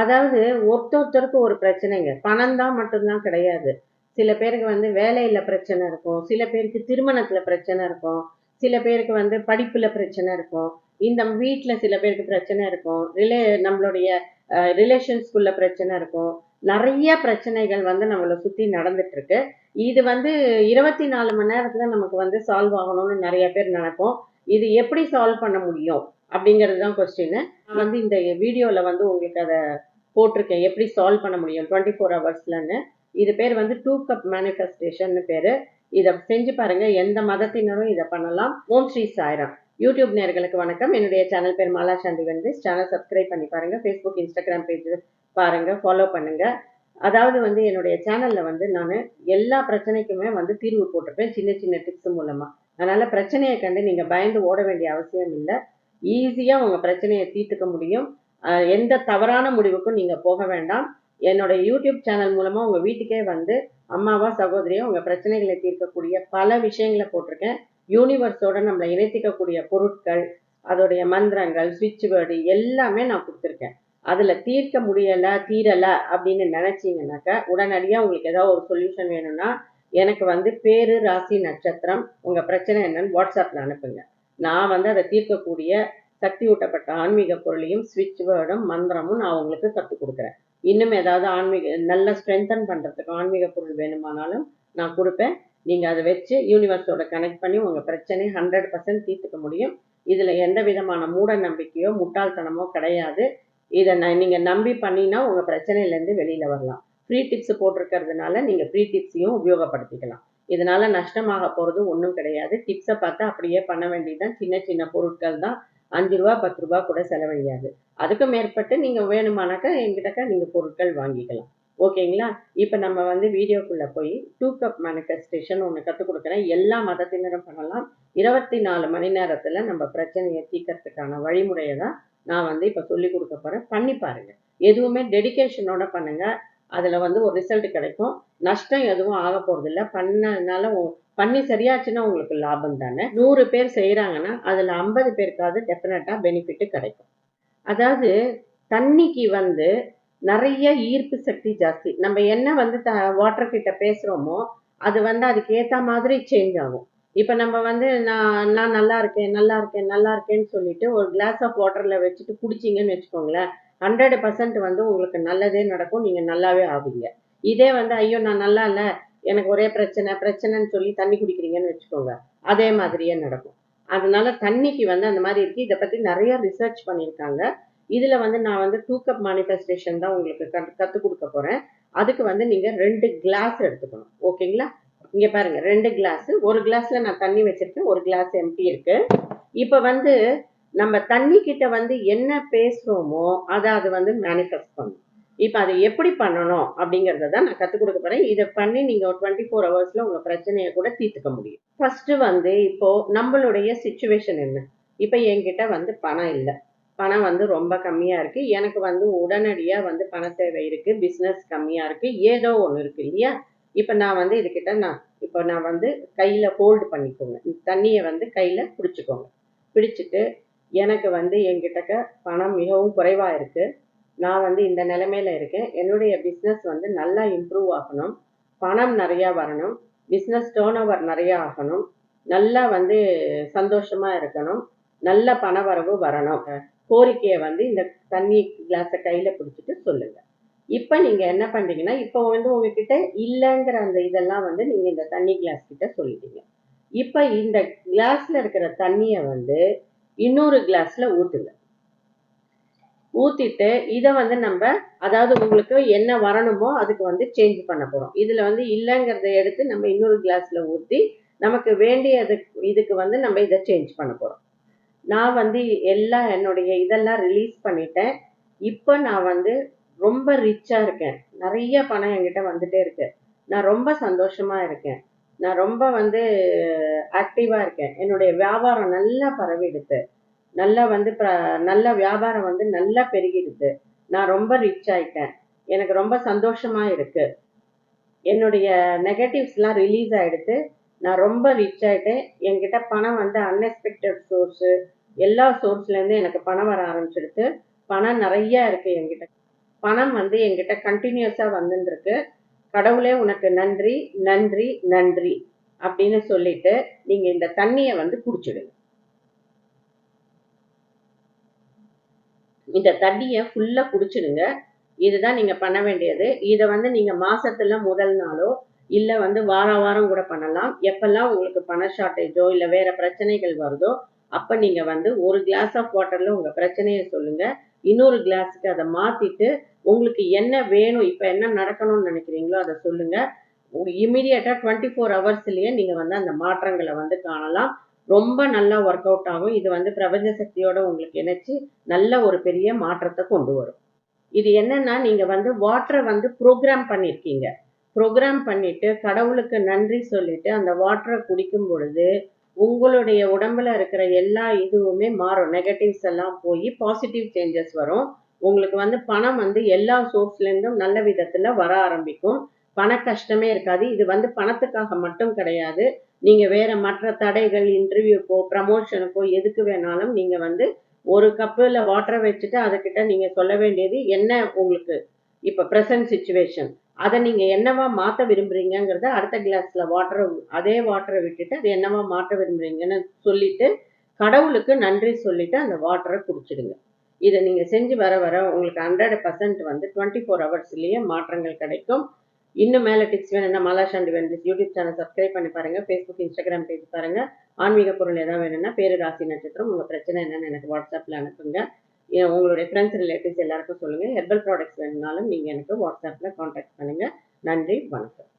அதாவது ஒருத்தொருத்தருக்கு ஒரு பிரச்சனைங்க. பணம் தான் மட்டும்தான் கிடையாது. சில பேருக்கு வந்து வேலையில் பிரச்சனை இருக்கும். சில பேருக்கு திருமணத்தில் பிரச்சனை இருக்கும். சில பேருக்கு வந்து படிப்பில் பிரச்சனை இருக்கும். இந்த வீட்டில் சில பேருக்கு பிரச்சனை இருக்கும். ரிலே நம்மளுடைய ரிலேஷன்ஸ்குள்ள பிரச்சனை இருக்கும். நிறைய பிரச்சனைகள் வந்து நம்மளை சுற்றி நடந்துட்டுருக்கு. இது வந்து இருபத்தி நாலு மணி நேரத்தில் நமக்கு வந்து சால்வ் ஆகணும்னு நிறைய பேர் நினைப்போம். இது எப்படி சால்வ் பண்ண முடியும்? அப்படிங்கிறது தான் கொஸ்டின் நான் வந்து இந்த வீடியோவில் வந்து உங்களுக்கு அதை போட்டிருக்கேன். எப்படி சால்வ் பண்ண முடியும்? டுவெண்ட்டி ஃபோர் ஹவர்ஸ்லன்னு இது பேர் வந்து டூ கப் மேனிஃபெஸ்டேஷன்னு பேர். இதை செஞ்சு பாருங்க. எந்த மதத்தினரும் இதை பண்ணலாம். ஓம் ஸ்ரீ சாய்ராம். யூடியூப் நேர்களுக்கு வணக்கம். என்னுடைய சேனல் பேர் மாலா சாண்டி வந்து சேனல் சப்ஸ்கிரைப் பண்ணி பாருங்க. ஃபேஸ்புக் இன்ஸ்டாகிராம் பேஜ் பாருங்க. ஃபாலோ பண்ணுங்க. அதாவது வந்து என்னுடைய சேனல்ல வந்து நான் எல்லா பிரச்சனைக்குமே வந்து தீர்வு போட்டிருப்பேன். சின்ன சின்ன டிப்ஸ் மூலமா. அதனால பிரச்சனையை கண்டு நீங்க பயந்து ஓட வேண்டிய அவசியம் இல்லை. ஈஸியா உங்க பிரச்சனையை தீர்த்துக்க முடியும். எந்த தவறான முடிவுக்கும் நீங்கள் போக வேண்டாம். என்னோட யூடியூப் சேனல் மூலமாக உங்கள் வீட்டுக்கே வந்து அம்மாவா சகோதரியா உங்கள் பிரச்சனைகளை தீர்க்கக்கூடிய பல விஷயங்களை போட்டிருக்கேன். யூனிவர்ஸோட நம்மளை இணைத்திக்கக்கூடிய பொருட்கள் அதோடைய மந்திரங்கள் சுவிட்ச் வேர்டு எல்லாமே நான் கொடுத்துருக்கேன். அதில் தீர்க்க முடியலை தீரலை அப்படின்னு நினச்சிங்கனாக்கா உடனடியாக உங்களுக்கு ஏதாவது ஒரு சொல்யூஷன் வேணும்னா எனக்கு வந்து பேரு ராசி நட்சத்திரம் உங்கள் பிரச்சனை என்னன்னு வாட்ஸ்அப்பில் அனுப்புங்க. நான் வந்து அதை தீர்க்கக்கூடிய சக்தி ஊட்டப்பட்ட ஆன்மீக பொருளையும் ஸ்விட்ச் வேர்டும் மந்திரமும் நான் உங்களுக்கு கற்றுக் கொடுக்குறேன். இன்னும் ஏதாவது ஆன்மீக நல்லா ஸ்ட்ரென்தன் பண்றதுக்கு ஆன்மீக பொருள் வேணுமானாலும் நான் கொடுப்பேன். நீங்க அதை வச்சு யூனிவர்ஸோட கனெக்ட் பண்ணி உங்கள் பிரச்சனை ஹண்ட்ரட் பர்சன்ட் தீர்த்துக்க முடியும். இதுல எந்த விதமான மூட நம்பிக்கையோ முட்டாள்தனமோ கிடையாது. இதை நான் நீங்க நம்பி பண்ணினா உங்க பிரச்சனையிலேருந்து வெளியில் வெளியில வரலாம். ஃப்ரீ டிப்ஸ் போட்டிருக்கிறதுனால நீங்க ஃப்ரீ டிப்ஸையும் உபயோகப்படுத்திக்கலாம். இதனால நஷ்டமாக போகிறது ஒன்றும் கிடையாது. டிப்ஸை பார்த்து அப்படியே பண்ண வேண்டியதுதான். சின்ன சின்ன பொருட்கள் தான். அஞ்சு ரூபா பத்து ரூபா கூட செலவழியாது. அதுக்கு மேற்பட்டு நீங்கள் வேணுமானாக்கா என்கிட்டக்க நீங்கள் பொருட்கள் வாங்கிக்கலாம். ஓகேங்களா? இப்போ நம்ம வந்து வீடியோக்குள்ளே போய் டூ கப் மேனிஃபெஸ்டேஷன் ஒன்று கற்றுக் கொடுக்குறேன். எல்லா மதத்தினரும் பண்ணலாம். இருபத்தி நாலு மணி நேரத்தில் நம்ம பிரச்சனையை தீர்க்கறதுக்கான வழிமுறையை தான் நான் வந்து இப்போ சொல்லி கொடுக்க போகிறேன் பண்ணி பாருங்கள் எதுவுமே டெடிக்கேஷனோட பண்ணுங்கள் அதில் வந்து ஒரு ரிசல்ட் கிடைக்கும். நஷ்டம் எதுவும் ஆக போகிறதில்ல பண்ணதுனால பண்ணி சரியாச்சுன்னா உங்களுக்கு லாபம் தானே. நூறு பேர் செய்கிறாங்கன்னா அதில் ஐம்பது பேருக்காவது டெஃபினட்டாக பெனிஃபிட் கிடைக்கும். அதாவது தண்ணிக்கு வந்து நிறைய ஈர்ப்பு சக்தி ஜாஸ்தி. நம்ம என்ன வந்து த வாட்டர் கிட்ட பேசுகிறோமோ அது வந்து அதுக்கு மாதிரி சேஞ்ச் ஆகும். இப்போ நம்ம வந்து நான் நான் நல்லா இருக்கேன் நல்லா இருக்கேன் நல்லா இருக்கேன்னு சொல்லிட்டு ஒரு கிளாஸ் ஆஃப் வாட்டரில் வச்சுட்டு குடிச்சிங்கன்னு வச்சுக்கோங்களேன். ஹண்ட்ரட் பர்சன்ட் வந்து உங்களுக்கு நல்லதே நடக்கும். நீங்கள் நல்லாவே ஆவீங்க. இதே வந்து ஐயோ நான் நல்லா இல்லை. எனக்கு ஒரே பிரச்சனை பிரச்சனைன்னு சொல்லி தண்ணி குடிக்கிறீங்கன்னு வச்சுக்கோங்க. அதே மாதிரியே நடக்கும். அதனால தண்ணிக்கு வந்து அந்த மாதிரி இருக்குது இதை பற்றி நிறைய ரிசர்ச் பண்ணியிருக்காங்க. இதில் வந்து நான் வந்து டூ கப் மேனிஃபெஸ்டேஷன் தான் உங்களுக்கு கற்று கற்றுக் கொடுக்க போகிறேன் அதுக்கு வந்து நீங்கள் ரெண்டு கிளாஸ் எடுத்துக்கணும். ஓகேங்களா இங்கே பாருங்க. ரெண்டு கிளாஸ் ஒரு கிளாஸ்ல நான் தண்ணி வச்சிருக்கேன். ஒரு கிளாஸ் எம்டி இருக்கு. இப்போ வந்து நம்ம தண்ணி கிட்ட வந்து என்ன பேசுறோமோ அதை அது வந்து மேனிஃபெஸ்ட் பண்ணும். இப்போ அதை எப்படி பண்ணணும் அப்படிங்கிறத தான் நான் கற்றுக் கொடுக்க போறேன். இதை பண்ணி நீங்கள் ஒரு டுவெண்ட்டி ஃபோர் ஹவர்ஸில் உங்கள் பிரச்சனையை கூட தீர்த்துக்க முடியும். ஃபர்ஸ்ட் வந்து இப்போது நம்மளுடைய சுச்சுவேஷன் என்ன? இப்போ என்கிட்ட வந்து பணம் இல்லை. பணம் வந்து ரொம்ப கம்மியாக இருக்குது எனக்கு வந்து உடனடியாக வந்து பண தேவை இருக்கு. பிஸ்னஸ் கம்மியாக இருக்குது ஏதோ ஒன்று இருக்குது இல்லையா? இப்போ நான் வந்து இதுக்கிட்ட நான் இப்போ நான் வந்து கையில் ஹோல்டு பண்ணிக்கோங்க. தண்ணியை வந்து கையில் பிடிச்சிக்கோங்க. பிடிச்சிட்டு எனக்கு வந்து என்கிட்டக்க பணம் மிகவும் குறைவாக இருக்குது நான் வந்து இந்த நிலைமையில் இருக்கேன். என்னுடைய பிஸ்னஸ் வந்து நல்லா இம்ப்ரூவ் ஆகணும். பணம் நிறையா வரணும். பிஸ்னஸ் டேர்ன் ஓவர் நிறையா ஆகணும். நல்லா வந்து சந்தோஷமாக இருக்கணும். நல்ல பணவரவு வரணும். கோரிக்கையை வந்து இந்த தண்ணி கிளாஸை கையில் பிடிச்சிட்டு சொல்லுங்கள் இப்போ நீங்கள் என்ன பண்ணுறீங்கன்னா இப்போ வந்து உங்ககிட்ட இல்லைங்கிற அந்த இதெல்லாம் வந்து நீங்கள் இந்த தண்ணி கிளாஸ் கிட்ட சொல்லிட்டீங்க. இப்போ இந்த கிளாஸில் இருக்கிற தண்ணியை வந்து இன்னொரு கிளாஸ்ல ஊத்துங்க. ஊத்திட்டு இதை வந்து நம்ம அதாவது உங்களுக்கு என்ன வரணுமோ அதுக்கு வந்து சேஞ்ச் பண்ண போறோம். இதுல வந்து இல்லைங்கிறத எடுத்து நம்ம இன்னொரு கிளாஸ்ல ஊத்தி நமக்கு வேண்டியது இதுக்கு வந்து நம்ம இதை சேஞ்ச் பண்ண போறோம். நான் வந்து எல்லா என்னுடைய இதெல்லாம் ரிலீஸ் பண்ணிட்டேன். இப்போ நான் வந்து ரொம்ப ரிச்சாக இருக்கேன். நிறைய பணம் என்கிட்ட வந்துட்டே இருக்கு. நான் ரொம்ப சந்தோஷமாக இருக்கேன். நான் ரொம்ப வந்து ஆக்டிவாக இருக்கேன். என்னுடைய வியாபாரம் நல்லா பரவிடுது. நல்லா வந்து நல்ல வியாபாரம் வந்து நல்லா பெருகிடுது. நான் ரொம்ப ரிச் ஆயிட்டேன். எனக்கு ரொம்ப சந்தோஷமா இருக்கு. என்னுடைய நெகட்டிவ்ஸ்லாம் ரிலீஸ் ஆகிடுது நான் ரொம்ப ரிச் ஆயிட்டேன். என்கிட்ட பணம் வந்து அன்எக்ஸ்பெக்டட் சோர்ஸு எல்லா சோர்ஸ்லேருந்து எனக்கு பணம் வர ஆரம்பிச்சிடுது பணம் நிறைய இருக்கு என்கிட்ட. பணம் வந்து என்கிட்ட கண்டினியூஸாக வந்துருக்கு கடவுளே உனக்கு நன்றி நன்றி நன்றி அப்படின்னு சொல்லிட்டு நீங்கள் இந்த தண்ணியை வந்து குடிச்சிடுங்க. இந்த தண்ணியை ஃபுல்லாக குடிச்சிடுங்க. இதுதான் நீங்கள் பண்ண வேண்டியது. இதை வந்து நீங்கள் மாதத்தில் முதல் நாளோ இல்லை வந்து வார வாரம் கூட பண்ணலாம். எப்பெல்லாம் உங்களுக்கு பண ஷார்ட்டேஜோ இல்லை வேறு பிரச்சனைகள் வருதோ அப்போ நீங்கள் வந்து ஒரு கிளாஸ் ஆஃப் வாட்டரில் உங்கள் பிரச்சனையை சொல்லுங்கள் இன்னொரு கிளாஸுக்கு அதை மாற்றிட்டு உங்களுக்கு என்ன வேணும் இப்போ என்ன நடக்கணும்னு நினைக்கிறீங்களோ அதை சொல்லுங்கள் இமீடியட்டாக டுவெண்ட்டி ஃபோர் ஹவர்ஸ்லேயே நீங்கள் வந்து அந்த மாற்றங்களை வந்து காணலாம். ரொம்ப நல்லா ஒர்க் அவுட் ஆகும். இது வந்து பிரபஞ்ச சக்தியோட உங்களுக்கு இணைச்சி நல்ல ஒரு பெரிய மாற்றத்தை கொண்டு வரும். இது என்னன்னா நீங்க வந்து வாட்டரை வந்து ப்ரோக்ராம் பண்ணியிருக்கீங்க ப்ரோக்ராம் பண்ணிட்டு கடவுளுக்கு நன்றி சொல்லிட்டு அந்த வாட்டரை குடிக்கும் பொழுது உங்களுடைய உடம்புல இருக்கிற எல்லா இதுவுமே மாறும். நெகட்டிவ்ஸ் எல்லாம் போய் பாசிட்டிவ் சேஞ்சஸ் வரும். உங்களுக்கு வந்து பணம் வந்து எல்லா சோர்ஸ்லேருந்தும் நல்ல விதத்துல வர ஆரம்பிக்கும். பண கஷ்டமே இருக்காது. இது வந்து பணத்துக்காக மட்டும் கிடையாது. நீங்க வேற மற்ற தடைகள் இன்டர்வியூக்கோ ப்ரமோஷனுக்கோ எதுக்கு வேணாலும் நீங்க வந்து ஒரு கப்புல வாட்டரை வச்சுட்டு அதுக்கிட்ட நீங்க சொல்ல வேண்டியது என்ன உங்களுக்கு? இப்ப ப்ரெசன்ட் சுச்சுவேஷன் அதை நீங்க என்னவா மாத்த விரும்புறீங்கங்கிறத அடுத்த கிளாஸ்ல வாட்டரை அதே வாட்டரை விட்டுட்டு அது என்னவா மாற்ற விரும்புறீங்கன்னு சொல்லிட்டு கடவுளுக்கு நன்றி சொல்லிட்டு அந்த வாட்டரை குடிச்சிடுங்க. இதை நீங்க செஞ்சு வர வர உங்களுக்கு ஹண்ட்ரட் பர்சன்ட் வந்து டுவெண்ட்டி ஃபோர் ஹவர்ஸ்லயே மாற்றங்கள் கிடைக்கும். இன்னும் மேலே டிப்ஸ் வேணும்னா Mala Sandy Wendy's YouTube channel subscribe பண்ணி பாருங்க. ஃபேஸ்புக் இன்ஸ்டாகிராம் பேஜ் பாருங்கள் ஆன்மீக பொருள் எதாவது வேணும்னா பேரு ராசி நட்சத்திரம் உங்கள் பிரச்சனை என்னென்னு எனக்கு வாட்ஸ்அப்பில் அனுப்புங்க. உங்களுடைய ஃப்ரெண்ட்ஸ் ரிலேட்டிவ்ஸ் எல்லாருக்கும் சொல்லுங்கள் ஹெர்பல் ப்ராடக்ட்ஸ் வேணும்னாலும் நீங்கள் எனக்கு வாட்ஸ்அப்பில் காண்டாக்ட் பண்ணுங்கள் நன்றி வணக்கம்.